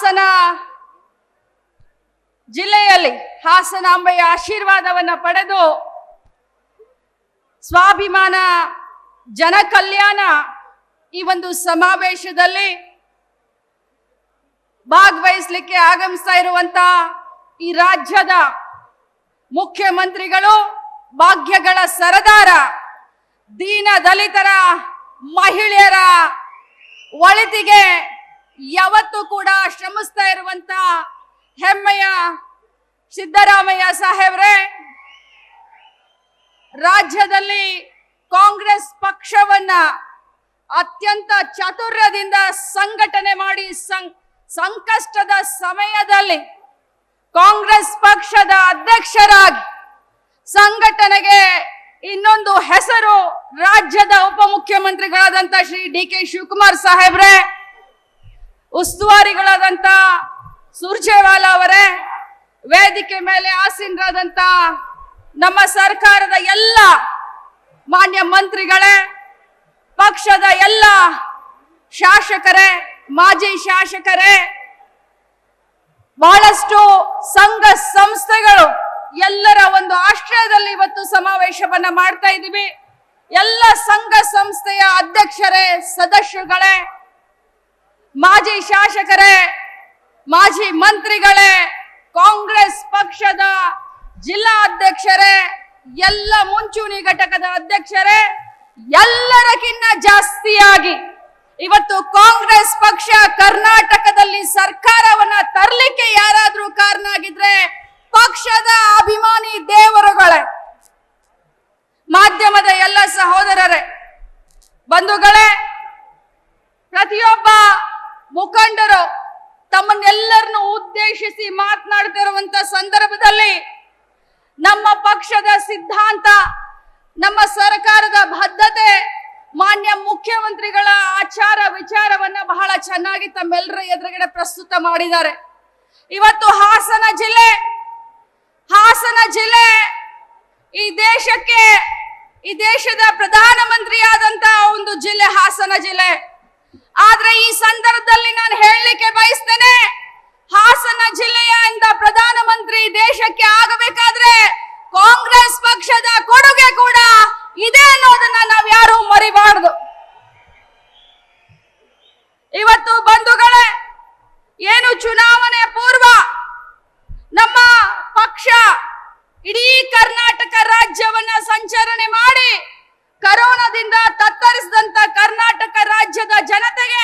ಹಾಸನ ಜಿಲ್ಲೆಯಲ್ಲಿ ಹಾಸನಾಂಬೆಯ ಆಶೀರ್ವಾದವನ್ನು ಪಡೆದು ಸ್ವಾಭಿಮಾನ, ಜನ ಕಲ್ಯಾಣ ಈ ಒಂದು ಸಮಾವೇಶದಲ್ಲಿ ಭಾಗವಹಿಸಲಿಕ್ಕೆ ಆಗಮಿಸ್ತಾ ಇರುವಂತ ಈ ರಾಜ್ಯದ ಮುಖ್ಯಮಂತ್ರಿಗಳು, ಭಾಗ್ಯಗಳ ಸರದಾರ ದೀನ ದಲಿತರ ಮಹಿಳೆಯರ ಒಳಿತಿಗೆ ಯಾವತ್ತೂ ಕೂಡ ಶ್ರಮಿಸ್ತಾ ಇರುವಂತ ಹೆಮ್ಮೆಯ ಸಿದ್ದರಾಮಯ್ಯ ಸಾಹೇಬ್ರೆ, ರಾಜ್ಯದಲ್ಲಿ ಕಾಂಗ್ರೆಸ್ ಪಕ್ಷವನ್ನ ಅತ್ಯಂತ ಚಾತುರ್ಯದಿಂದ ಸಂಘಟನೆ ಮಾಡಿ ಸಂಕಷ್ಟದ ಸಮಯದಲ್ಲಿ ಕಾಂಗ್ರೆಸ್ ಪಕ್ಷದ ಅಧ್ಯಕ್ಷರಾಗಿ ಸಂಘಟನೆಗೆ ಇನ್ನೊಂದು ಹೆಸರು ರಾಜ್ಯದ ಉಪಮುಖ್ಯಮಂತ್ರಿಗಳಾದಂತ ಶ್ರೀ ಡಿ ಕೆ ಶಿವಕುಮಾರ್ ಸಾಹೇಬ್ರೆ. ಉಸ್ತುವಾರಿಗಳಾದಂತ ಸುರ್ಜೇವಾಲ ಅವರೇ, ವೇದಿಕೆ ಮೇಲೆ ಆಸೀನರಾದಂತ ನಮ್ಮ ಸರ್ಕಾರದ ಎಲ್ಲ ಮಾನ್ಯ ಮಂತ್ರಿಗಳೇ, ಪಕ್ಷದ ಎಲ್ಲ ಶಾಸಕರೇ, ಮಾಜಿ ಶಾಸಕರೇ, ಬಹಳಷ್ಟು ಸಂಘ ಸಂಸ್ಥೆಗಳು ಎಲ್ಲರ ಒಂದು ಆಶ್ರಯದಲ್ಲಿ ಇವತ್ತು ಸಮಾವೇಶವನ್ನ ಮಾಡ್ತಾ ಇದ್ದೀವಿ. ಎಲ್ಲ ಸಂಘ ಸಂಸ್ಥೆಯ ಅಧ್ಯಕ್ಷರೇ, ಸದಸ್ಯರುಗಳೇ ಮಾಜಿ ಶಾಸಕರೇ, ಮಾಜಿ ಮಂತ್ರಿಗಳೇ, ಕಾಂಗ್ರೆಸ್ ಪಕ್ಷದ ಜಿಲ್ಲಾ ಅಧ್ಯಕ್ಷರೇ, ಎಲ್ಲ ಮುಂಚೂಣಿ ಘಟಕದ ಅಧ್ಯಕ್ಷರೇ ಎಲ್ಲರಕ್ಕಿಂತ ಜಾಸ್ತಿಯಾಗಿ. ಇವತ್ತು ಕಾಂಗ್ರೆಸ್ ಪಕ್ಷ ಕರ್ನಾಟಕದಲ್ಲಿ ಸರ್ಕಾರವನ್ನ ಸಿದ್ಧಾಂತ, ನಮ್ಮ ಸರ್ಕಾರದ ಬದ್ಧತೆ, ಮಾನ್ಯ ಮುಖ್ಯಮಂತ್ರಿಗಳ ಆಚಾರ ವಿಚಾರವನ್ನ ಬಹಳ ಚೆನ್ನಾಗಿ ತಮ್ಮೆಲ್ಲರ ಎದುರುಗಡೆ ಪ್ರಸ್ತುತ ಮಾಡಿದ್ದಾರೆ. ಇವತ್ತು ಹಾಸನ ಜಿಲ್ಲೆ ಹಾಸನ ಜಿಲ್ಲೆ ಈ ದೇಶಕ್ಕೆ, ಈ ದೇಶದ ಪ್ರಧಾನಮಂತ್ರಿಯಾದಂತ ಒಂದು ಜಿಲ್ಲೆ ಹಾಸನ ಜಿಲ್ಲೆ. ಆದ್ರೆ ಈ ಸಂದರ್ಭದಲ್ಲಿ ನಾನು ಹೇಳಲಿಕ್ಕೆ ಬಯಸ್ತೇನೆ, ಹಾಸನ ಜಿಲ್ಲೆಯಿಂದ ಪ್ರಧಾನಮಂತ್ರಿ ದೇಶಕ್ಕೆ ಆಗಬೇಕಾದ್ರೆ ಕಾಂಗ್ರೆಸ್ ಪಕ್ಷದ ಕೊಡುಗೆ ಕೂಡ ಇದೆ ಅನ್ನೋದನ್ನ ನಾವ್ ಯಾರು ಮರಿಬಾರ್ದು ಇವತ್ತು ಬಂಧುಗಳೇ ಏನು ಚುನಾವಣೆ ಪೂರ್ವ ನಮ್ಮ ಪಕ್ಷ ಇಡೀ ಕರ್ನಾಟಕ ರಾಜ್ಯವನ್ನ ಸಂಚರಣೆ ಮಾಡಿ ಕರೋನಾದಿಂದ ತತ್ತರಿಸಿದಂತ ಕರ್ನಾಟಕ ರಾಜ್ಯದ ಜನತೆಗೆ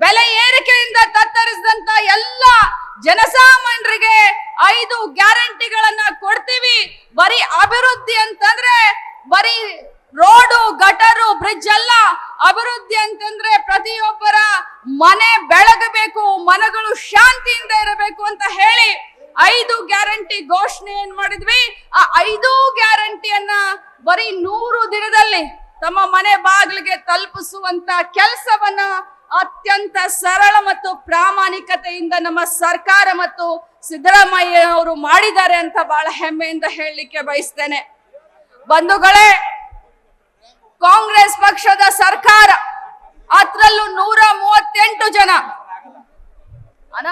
ಬೆಲೆ ಏರಿಕೆಯಿಂದ ತತ್ತರಿಸಿದಂತ ಎಲ್ಲ ಜನಸಾಮಾನ್ಯರಿಗೆ ಐದು ಗ್ಯಾರಂಟಿಗಳನ್ನ ಕೊಡ್ತೀವಿ. ಬರೀ ಅಭಿವೃದ್ಧಿ ಅಂತಂದ್ರೆ ಬರೀ ರೋಡು, ಗಟರು, ಬ್ರಿಡ್ಜ್ ಅಲ್ಲ ಅಭಿವೃದ್ಧಿ ಅಂತಂದ್ರೆ ಪ್ರತಿಯೊಬ್ಬರ ಮನೆ ಬೆಳಗಬೇಕು, ಮನಗಳು ಶಾಂತಿಯಿಂದ ಇರಬೇಕು ಅಂತ ಹೇಳಿ ಐದು ಗ್ಯಾರಂಟಿ ಘೋಷಣೆ ಏನ್ ಮಾಡಿದ್ವಿ? ಆ ಐದು ಗ್ಯಾರಂಟಿಯನ್ನ ಬರೀ ನೂರು ದಿನದಲ್ಲಿ ತಮ್ಮ ಮನೆ ಬಾಗಿಲಿಗೆ ತಲುಪಿಸುವಂತ ಕೆಲಸವನ್ನ ಅತ್ಯಂತ ಸರಳ ಮತ್ತು ಪ್ರಾಮಾಣಿಕತೆಯಿಂದ ನಮ್ಮ ಸರ್ಕಾರ ಮತ್ತು ಸಿದ್ದರಾಮಯ್ಯ ಅವರು ಮಾಡಿದ್ದಾರೆ ಅಂತ ಬಹಳ ಹೆಮ್ಮೆಯಿಂದ ಹೇಳಲಿಕ್ಕೆ ಬಯಸ್ತೇನೆ. ಬಂಧುಗಳೇ ಕಾಂಗ್ರೆಸ್ ಪಕ್ಷದ ಸರ್ಕಾರ ಅದ್ರಲ್ಲೂ ನೂರ ಮೂವತ್ತೆಂಟು ಜನ ಅಣ್ಣ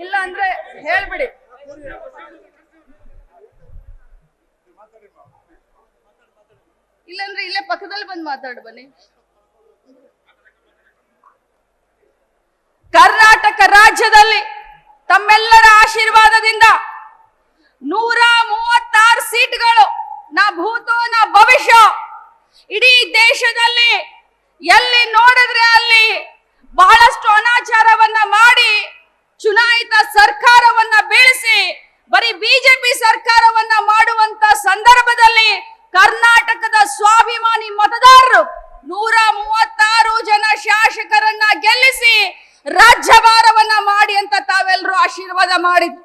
ಇಲ್ಲ ಅಂದ್ರೆ ಹೇಳ್ಬಿಡಿ. ಇಲ್ಲಂದ್ರೆ ಇಲ್ಲೇ ಪಕ್ಕದಲ್ಲಿ ಬಂದು ಮಾತಾಡು ಬನ್ನಿ. ಕರ್ನಾಟಕ ರಾಜ್ಯದಲ್ಲಿ ತಮ್ಮೆಲ್ಲರ ಆಶೀರ್ವಾದದಿಂದ ನೂರ ಮೂವತ್ತಾರು ಸೀಟ್ಗಳು ನಾ ಭೂತೋ ನಾ ಭವಿಷ್ಯ. ಇಡೀ ದೇಶದಲ್ಲಿ ಎಲ್ಲಿ ನೋಡಿದ್ರೆ ಅಲ್ಲಿ ಬಹಳಷ್ಟು ಅನಾಚಾರವನ್ನ ಮಾಡಿ ಚುನಾಯಿತ ಸರ್ಕಾರವನ್ನ ಬೀಳಿಸಿ ಬರೀ ಬಿಜೆಪಿ ಸರ್ಕಾರವನ್ನ ಮಾಡುವಂತ ಸಂದರ್ಭದಲ್ಲಿ ಕರ್ನಾಟಕದ ಸ್ವಾಭಿಮಾನಿ ಮತದಾರರು ನೂರ ಮೂವತ್ತಾರು ಜನ ಶಾಸಕರನ್ನ ಗೆಲ್ಲಿಸಿ ರಾಜ್ಯಭಾರವನ್ನ ಮಾಡಿ ಅಂತ ತಾವೆಲ್ಲರೂ ಆಶೀರ್ವಾದ ಮಾಡಿದ್ರು